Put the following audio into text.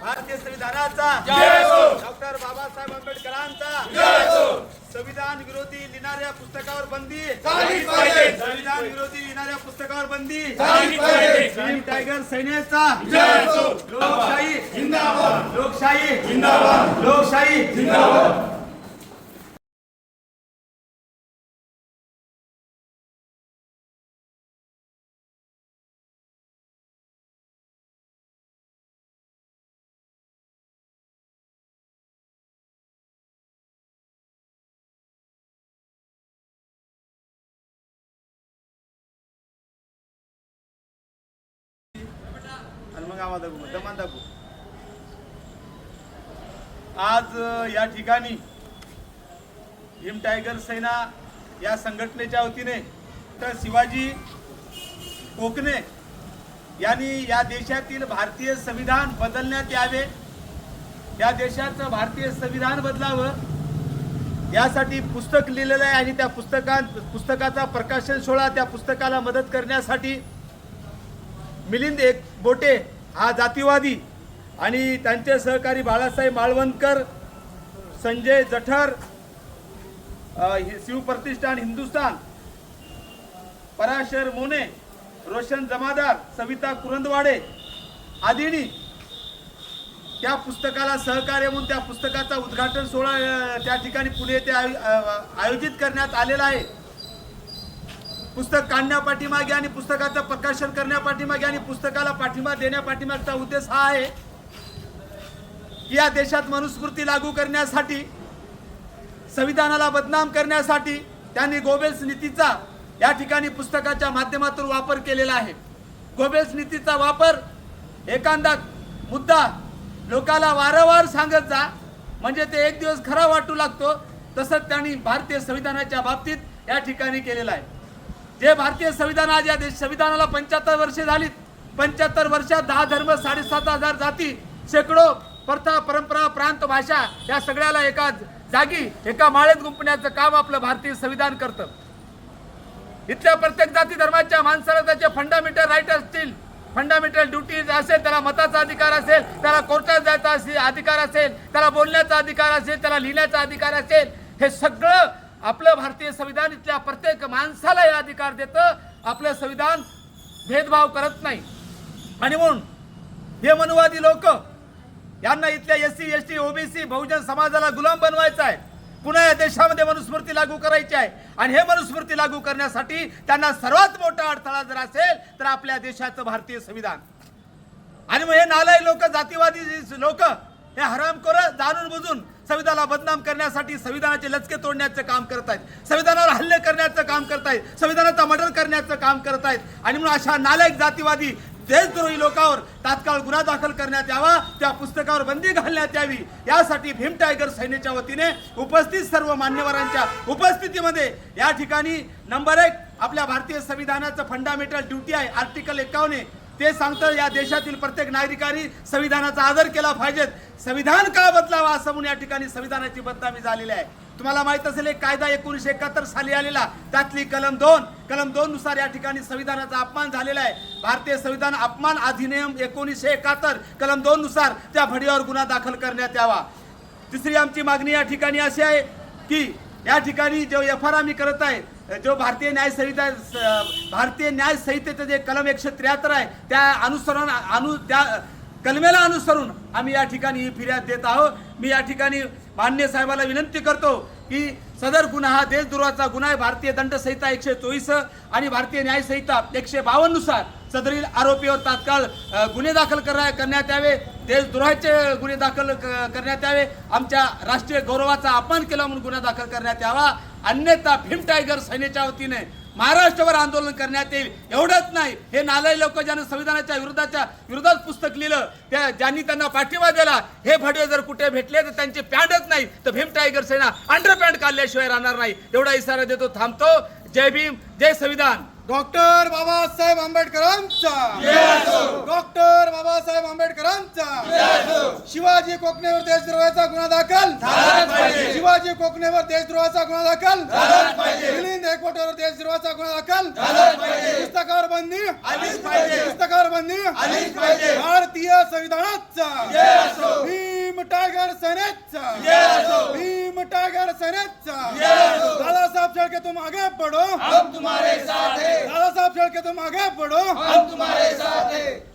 भारतीय संविधानाचा. जय. डॉक्टर बाबासाहेब आंबेडकरांचा. संविधान विरोधी लिहिणाऱ्या पुस्तकावर बंदी. संविधान विरोधी लिहिणाऱ्या पुस्तकावर बंदी. ग्रीन टायगर सैन्याचा. जय. लोकशाही. लोकशाही. जिंदाबाद. लोकशाही. जिंदाबाद दाखवू दमान दाखवू आज या ठिकाणी भीम टायगर सेना या संघटनेच्या वतीने तर शिवाजी कोकणे यांनी या देशातील भारतीय संविधान बदलण्यात यावे. या देशाचं भारतीय संविधान बदलावं. यासाठी पुस्तक लिहिलेलं आहे आणि त्या पुस्तकात पुस्तकाचा प्रकाशन सोहळा त्या पुस्तकाला मदत करण्यासाठी मिलिंद एक बोटे हा जातीवादी आणि त्यांचे सहकारी बाळासाहेब माळवणकर संजय जठर शिवप्रतिष्ठान हिंदुस्तान पराशर मोने रोशन जमादार सविता कुरंदवाडे आदींनी त्या पुस्तकाला सहकार्य म्हणून त्या पुस्तकाचा उद्घाटन सोहळा त्या ठिकाणी पुणे येथे आयोजित करण्यात आलेला आहे. पुस्तक काढण्या पाठीमागे आणि पुस्तकाचं प्रकाशन करण्या पाठीमागे आणि पुस्तकाला पाठिंबा देण्या पाठीमागचा उद्देश हा आहे की या देशात मनुस्मृती लागू करण्यासाठी संविधानाला बदनाम करण्यासाठी त्यांनी गोबेल्स नीतीचा या ठिकाणी पुस्तकाच्या माध्यमातून वापर केलेला आहे. गोबेल्स नीतीचा वापर एखादा मुद्दा लोकाला वारंवार सांगत जा म्हणजे ते एक दिवस खरा वाटू लागतो तसंच त्यांनी भारतीय संविधानाच्या बाबतीत या ठिकाणी केलेला आहे. जे भारतीय संविधान आज या देश संविधानाला पंच्याहत्तर वर्षे झालीत. पंच्याहत्तर वर्षात दहा धर्म साडेसात हजार जाती शेकडो प्रथा परंपरा प्रांत भाषा या सगळ्याला एका जागी एका माळेत गुंपण्याचं काम आपलं भारतीय संविधान करतं. इथल्या प्रत्येक जाती धर्माच्या माणसाला त्याचे फंडामेंटल राईट असतील. फंडामेंटल ड्युटीज असेल त्याला मताचा अधिकार असेल त्याला कोर्टात जायचा असेल अधिकार असेल त्याला बोलण्याचा अधिकार असेल त्याला लिहिण्याचा अधिकार असेल हे सगळं आपलं भारतीय संविधान इथल्या प्रत्येक माणसाला हे अधिकार देतं. आपलं संविधान भेदभाव करत नाही. आणि म्हणून हे मनुवादी लोक यांना इथल्या S C S T OBC बहुजन समाजाला गुलाम बनवायचा आहे. पुन्हा या देशामध्ये मनुस्मृती लागू करायची आहे. आणि हे मनुस्मृती लागू करण्यासाठी त्यांना सर्वात मोठा अडथळा जर असेल तर आपल्या देशाचं भारतीय संविधान. आणि मग हे नालाय लोक जातीवादी लोक हे हरामखोर जाणून बुजून संविधानाला बदनाम करण्यासाठी संविधानाचे लचके तोडण्याचं काम करत आहेत संविधानावर हल्ले करण्याचं काम करत आहेत संविधानाचा मर्डर करण्याचं काम करत आहेत आणि म्हणून अशा नालायक जातीवादी देशद्रोही लोकांवर तात्काळ गुन्हा दाखल करण्यात यावा त्या पुस्तकावर बंदी घालण्यात यावी यासाठी भीम टायगर सेनेच्या वतीने उपस्थित सर्व मान्यवरांच्या उपस्थितीमध्ये या ठिकाणी नंबर एक आपल्या भारतीय संविधानाचं फंडामेंटल ड्युटी आहे. आर्टिकल एकावन्न ते सांगतं या देशातील प्रत्येक नागरिकांनी संविधानाचा आदर केला पाहिजेत संविधान का बदलावा असं म्हणून या ठिकाणी संविधानाची बदनामी झालेली आहे. तुम्हाला माहीत असेल एक कायदा एकोणीसशे एकाहत्तर साली आलेला. त्यातली कलम दोन कलम दोन नुसार या ठिकाणी संविधानाचा अपमान झालेला आहे. भारतीय संविधान अपमान अधिनियम एकोणीसशे एकाहत्तर कलम दोन नुसार त्या भडीवर गुन्हा दाखल करण्यात यावा. तिसरी आमची मागणी या ठिकाणी अशी आहे की या ठिकाणी जो एफ आर आम्ही करत आहे जो भारतीय न्याय संहिता भारतीय न्याय संहितेचं जे कलम एकशे त्र्याहत्तर आहे त्या अनुसरण अनु त्या कलमेला अनुसरून आम्ही या ठिकाणी ही फिर्याद देत आहोत. मी या ठिकाणी मान्य साहेबाला विनंती करतो की सदर गुन्हा हा देशद्रोहाचा गुन्हा आहे भारतीय दंड संहिता एकशे चोवीस आणि भारतीय न्यायसंहिता एकशे बावन्ननुसार सदरील आरोपीवर तात्काळ गुन्हे दाखल करा करण्यात यावे. देशद्रोहाचे गुन्हे दाखल क- करण्यात यावे. आमच्या राष्ट्रीय गौरवाचा अपमान केला म्हणून गुन्हा दाखल करण्यात यावा. अन्यथा भीम टायगर सेनेच्या वतीने महाराष्ट्रावर आंदोलन करण्यात येईल. एवढंच नाही हे नालय लोक ज्यानं संविधानाच्या विरोधाच्या विरोधात पुस्तक लिहिलं त्या ज्यांनी त्यांना पाठिंबा दिला हे भडवे जर कुठे भेटले तर त्यांची पॅन्टच नाही तर Bhim tiger Sena under pant काढल्याशिवाय राहणार नाही. एवढा इशारा देतो थांबतो. जय भीम जय संविधान. डॉक्टर बाबासाहेब आंबेडकरांचा. डॉक्टर बाबासाहेब आंबेडकरांचा. शिवाजी कोकणेवर देशद्रोहाचा गुन्हा दाखल. शिवाजी कोकणेवर देशद्रोहाचा गुन्हा दाखल. मिलिंद एकवटेवर देशद्रोहाचा गुन्हा दाखल. पुस्तकावर बंदी पुस्तकावर बंदी भारतीय संविधानाचा. भीम टायगर सेनेचा. भीम टायगर सेनेचा. दादासाहेब शेळके तुम आगे बढ़ो। हम तुम्हारे साथ हैं। दादा साहब शेळके तुम आगे बढ़ो। हम तुम्हारे साथ हैं।